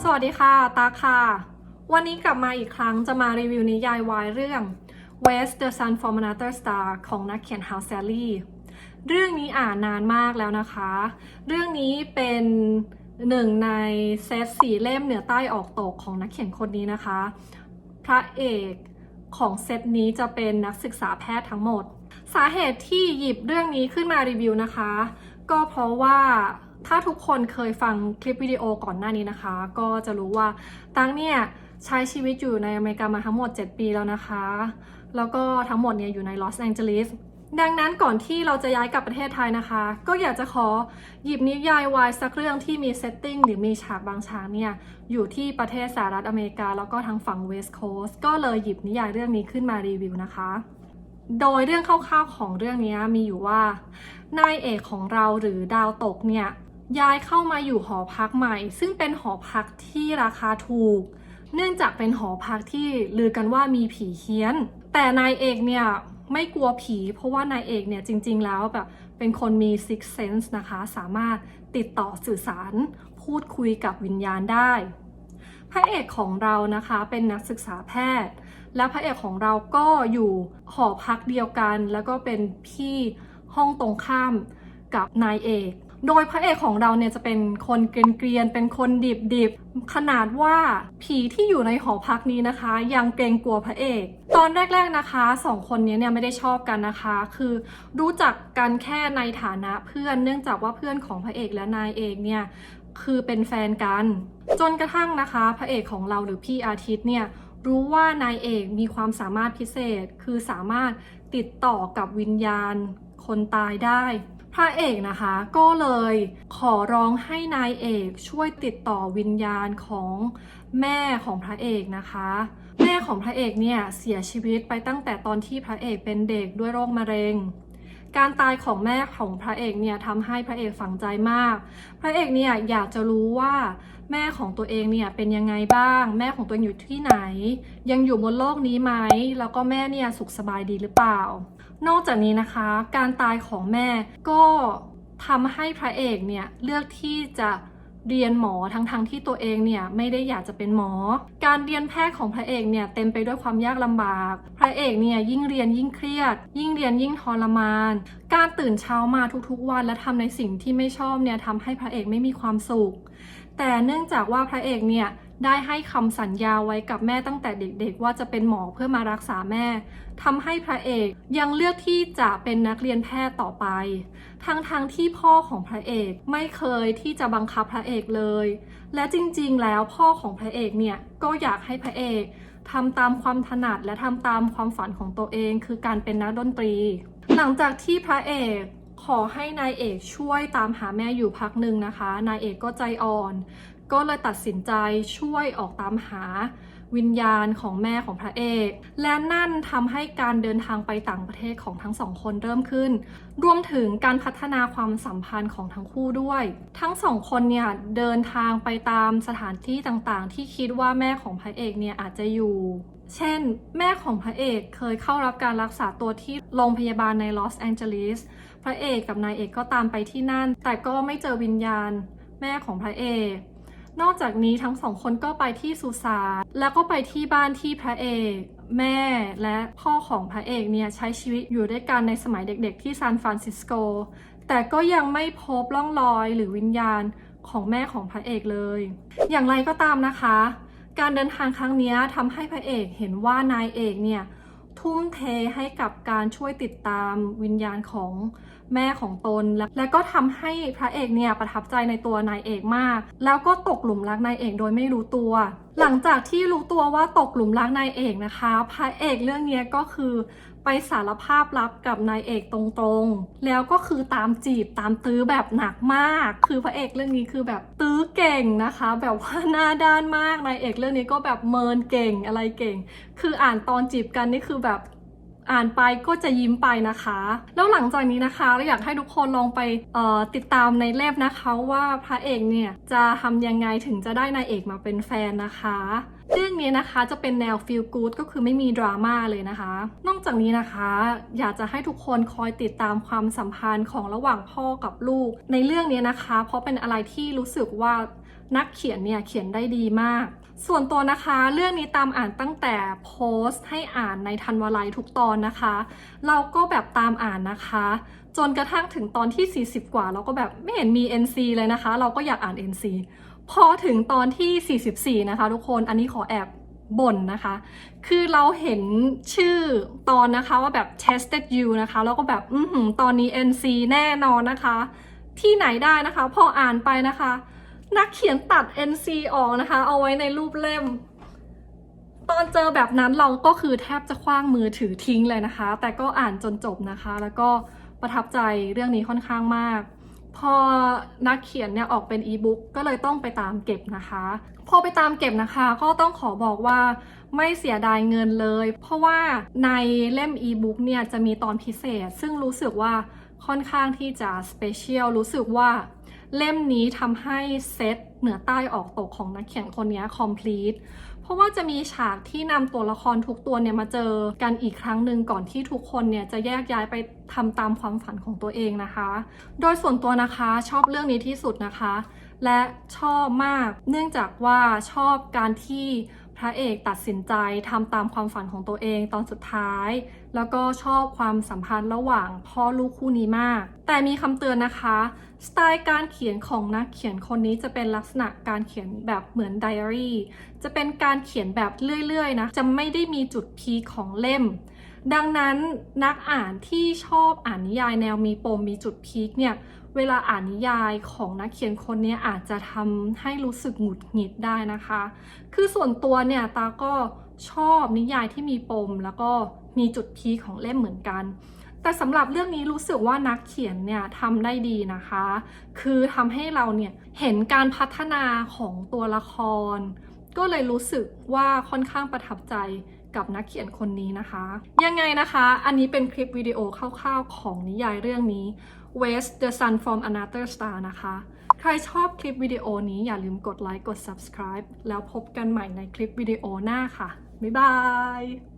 สวัสดีค่ะตาค่ะ วันนี้กลับมาอีกครั้งจะมารีวิวนิยายวายเรื่อง West the Sun from Another Star ของนักเขียน House Sally เรื่องนี้อ่านนานมากแล้วนะคะ เรื่องนี้เป็นหนึ่งในเซตสี่เล่มเหนือใต้ออกตกของนักเขียนคนนี้นะคะ พระเอกของเซตนี้จะเป็นนักศึกษาแพทย์ทั้งหมด สาเหตุที่หยิบเรื่องนี้ขึ้นมารีวิวนะคะ ก็เพราะว่าถ้าทุกคนเคยฟังคลิปวิดีโอก่อนหน้านี้นะคะ ก็จะรู้ว่าตังเนี่ยใช้ชีวิตอยู่ในอเมริกามาทั้งหมด 7 ปีแล้วนะคะ แล้วก็ทั้งหมดเนี่ยอยู่ในลอสแองเจลิสดังนั้นก่อนที่เราจะย้ายกลับประเทศไทยนะคะ ก็อยากจะขอหยิบนิยายวายสักเรื่องที่มีเซตติ้งหรือมีฉากบางฉากเนี่ย อยู่ที่ประเทศสหรัฐอเมริกา แล้วก็ทางฝั่งเวสต์โคสต์ก็เลยหยิบนิยายเรื่องนี้ขึ้นมารีวิวนะคะ โดยเรื่องคร่าวๆของเรื่องนี้มีอยู่ว่านายเอกของเราหรือดาวตกเนี่ยย้ายเข้ามาอยู่หอพักใหม่ ซึ่งเป็นหอพักที่ราคาถูก เนื่องจากเป็นหอพักที่ลือกันว่ามีผีเฮี้ยน แต่นายเอกเนี่ยไม่กลัวผี เพราะว่านายเอกเนี่ยจริง ๆ แล้วแบบเป็นคนมี six sense นะคะ สามารถติดต่อสื่อสารพูดคุยกับวิญญาณได้ พระเอกของเรานะคะเป็นนักศึกษาแพทย์ และพระเอกของเราก็อยู่หอพักเดียวกัน แล้วก็เป็นพี่ห้องตรงข้ามกับนายเอก โดยพระเอกของเราเนี่ยจะเป็นคนเกรียนๆเป็นคนดิบๆขนาดว่าผีที่อยู่ในหอพักนี้นะคะ ยังเกรงกลัวพระเอก ตอนแรก ๆนะคะสองคนนี้เนี่ยไม่ได้ชอบกันนะคะ คือรู้จักกันแค่ในฐานะเพื่อนเนื่องจากว่าเพื่อนของพระเอกและนายเอกเนี่ยคือเป็นแฟนกัน จนกระทั่งนะคะ พระเอกของเราหรือพี่อาทิตย์เนี่ย รู้ว่านายเอกมีความสามารถพิเศษ คือสามารถติดต่อกับวิญญาณคนตายได้ พระเอกนะคะก็เลยขอร้องให้นายเอกช่วยติดต่อวิญญาณของแม่ของพระเอกนะคะ แม่ของพระเอกเนี่ยเสียชีวิตไปตั้งแต่ตอนที่พระเอกเป็นเด็กด้วยโรคมะเร็ง การตายของแม่ของพระเอกเนี่ยทำให้พระเอกฝังใจมาก พระเอกเนี่ยอยากจะรู้ว่าแม่ของตัวเองเนี่ยเป็นยังไงบ้าง แม่ของตัวเองอยู่ที่ไหน ยังอยู่บนโลกนี้ไหมแล้วก็แม่เนี่ยสุขสบายดีหรือเปล่า นอกจากนี้นะคะ การตายของแม่ก็ทำให้พระเอกเนี่ยเลือกที่จะ เรียนหมอทั้งๆทที่ตัวเองเนี่ยไม่ได้อยากจะเป็นหมอ การเรียนแพทย์ของพระเอกเนี่ยเต็มไปด้วยความยากลำบาก พระเอกเนี่ยยิ่งเรียนยิ่งเครียด ยิ่งเรียนยิ่งทรมาน การตื่นเช้ามาทุกๆวันและทำในสิ่งที่ไม่ชอบเนี่ยทำให้พระเอกไม่มีความสุข แต่เนื่องจากว่าพระเอกเนี่ยได้ให้คำสัญญาไว้กับแม่ตั้งแต่เด็กๆ ว่าจะเป็นหมอเพื่อมารักษาแม่ทำให้พระเอกยังเลือกที่จะเป็นนักเรียนแพทย์ต่อไป ทั้งๆทที่พ่อของพระเอกไม่เคยที่จะบังคับพระเอกเลย และจริงๆ แล้วพ่อของพระเอกเนี่ยก็อยากให้พระเอกทำตามความถนัดและทำตามความฝันของตัวเอง คือการเป็นนักดนตรี หลังจากที่พระเอก ขอให้นายเอกช่วยตามหาแม่อยู่พักหนึ่งนะคะ นายเอกก็ใจอ่อน ก็เลยตัดสินใจช่วยออกตามหาวิญญาณของแม่ของพระเอก และนั่นทำให้การเดินทางไปต่างประเทศของทั้งสองคนเริ่มขึ้น รวมถึงการพัฒนาความสัมพันธ์ของทั้งคู่ด้วย ทั้งสองคนเนี่ยเดินทางไปตามสถานที่ต่างๆ ที่คิดว่าแม่ของพระเอกเนี่ยอาจจะอยู่ เช่น แม่ของพระเอกเคยเข้ารับการรักษาตัวที่โรงพยาบาลในลอสแองเจลิส พระเอกกับนายเอกก็ตามไปที่นั่น แต่ก็ไม่เจอวิญญาณ แม่ของพระเอก นอกจากนี้ทั้งสองคนก็ไปที่สุสานแล้วก็ไปที่บ้านที่พระเอก แม่และพ่อของพระเอกเนี่ยใช้ชีวิตอยู่ด้วยกันในสมัยเด็กๆ ที่ซานฟรานซิสโก แต่ก็ยังไม่พบร่องรอยหรือวิญญาณของแม่ของพระเอกเลย อย่างไรก็ตามนะคะ การเดินทางครั้งนี้ทำให้พระเอกเห็นว่านายเอกเนี่ยทุ่มเทให้กับการช่วยติดตามวิญญาณของแม่ของตน และและก็ทำให้พระเอกเนี่ยประทับใจในตัวนายเอกมาก แล้วก็ตกหลุมรักนายเอกโดยไม่รู้ตัว หลังจากที่รู้ตัวว่าตกหลุมรักนายเอกนะคะ พระเอกเรื่องนี้ก็คือ ไปสารภาพรักกับนายเอกตรงๆ แล้วก็คือตามจีบตามตื้อแบบหนักมาก คือพระเอกเรื่องนี้คือแบบตื้อเก่งนะคะ แบบว่าหน้าด้านมาก นายเอกเรื่องนี้ก็แบบเมินเก่งอะไรเก่ง คืออ่านตอนจีบกันนี่คือแบบอ่านไปก็จะยิ้มไปนะคะ แล้วหลังจากนี้นะคะเราอยากให้ทุกคนลองไปติดตามในเล่มนะคะว่าพระเอกเนี่ยจะทำยังไงถึงจะได้นายเอกมาเป็นแฟนนะคะ รื่องนี้นะคะจะเป็นแนว feel good ก็คือไม่มีดราม่าเลยนะคะ นอกจากนี้นะคะ อยากจะให้ทุกคนคอยติดตามความสัมพันธ์ของระหว่างพ่อกับลูก ในเรื่องนี้นะคะ เพราะเป็นอะไรที่รู้สึกว่านักเขียนเนี่ยเขียนได้ดีมาก ส่วนตัวนะคะ เรื่องนี้ตามอ่านตั้งแต่โพสต์ให้อ่านในทันวาลัยทุกตอนนะคะ เราก็แบบตามอ่านนะคะ จนกระทั่งถึงตอนที่ 40 กว่า เราก็แบบไม่เห็นมี NC เลยนะคะ เราก็อยากอ่าน NC พอถึงตอนที่ 44 นะคะทุกคนอันนี้ขอแอบบ่นนะคะ คือเราเห็นชื่อตอนนะคะว่าแบบ tested you นะคะ แล้วก็แบบอือหือตอนนี้ NC แน่นอนนะคะ ที่ไหนได้นะคะ พออ่านไปนะคะ นักเขียนตัด NC ออกนะคะ เอาไว้ในรูปเล่ม ตอนเจอแบบนั้นเราก็คือแทบจะคว้างมือถือทิ้งเลยนะคะ แต่ก็อ่านจนจบนะคะ แล้วก็ประทับใจเรื่องนี้ค่อนข้างมาก พอนักเขียนเนี่ยออกเป็นอีบุ๊กก็เลยต้องไปตามเก็บนะคะ พอไปตามเก็บนะคะ ก็ต้องขอบอกว่าไม่เสียดายเงินเลย เพราะว่าในเล่มอีบุ๊กเนี่ยจะมีตอนพิเศษ ซึ่งรู้สึกว่าค่อนข้างที่จะสเปเชียลรู้สึกว่า เล่มนี้ทำให้เซตเหนือใต้ออกตกของนักเขียนคนนี้ complete เพราะว่าจะมีฉากที่นำตัวละครทุกตัวเนี่ยมาเจอกันอีกครั้งหนึ่งก่อนที่ทุกคนเนี่ยจะแยกย้ายไปทำตามความฝันของตัวเองนะคะ โดยส่วนตัวนะคะชอบเรื่องนี้ที่สุดนะคะ และชอบมาก เนื่องจากว่าชอบการที่ ระเอกตัดสินใจทำตามความฝันของตัวเองตอนสุดท้าย แล้วก็ชอบความสัมพันธ์ระหว่างพ่อลูกคู่นี้มาก แต่มีคำเตือนนะคะ สไตล์การเขียนของนักเขียนคนนี้จะเป็นลักษณะการเขียนแบบเหมือนไดอารี่ จะเป็นการเขียนแบบเรื่อยๆนะ จะไม่ได้มีจุดพีของเล่ม ดังนั้นนักอ่านที่ชอบอ่านนิยายแนวมีปมมีจุดพีคเนี่ย เวลาอ่านนิยายของนักเขียนคนนี้อาจจะทำให้รู้สึกหงุดหงิดได้นะคะ คือส่วนตัวเนี่ยตาก็ชอบนิยายที่มีปม แล้วก็มีจุดพีของเล่มเหมือนกัน แต่สำหรับเรื่องนี้รู้สึกว่านักเขียนเนี่ยทำได้ดีนะคะ คือทำให้เราเนี่ยเห็นการพัฒนาของตัวละคร ก็เลยรู้สึกว่าค่อนข้างประทับใจกับนักเขียนคนนี้นะคะ ยังไงนะคะ อันนี้เป็นคลิปวิดีโอคร่าวๆของนิยายเรื่องนี้ West the Sun from Another Star นะคะ ใครชอบคลิปวิดีโอนี้อย่าลืมกดไลค์กด subscribe แล้วพบกันใหม่ในคลิปวิดีโอหน้าค่ะ บ๊ายบาย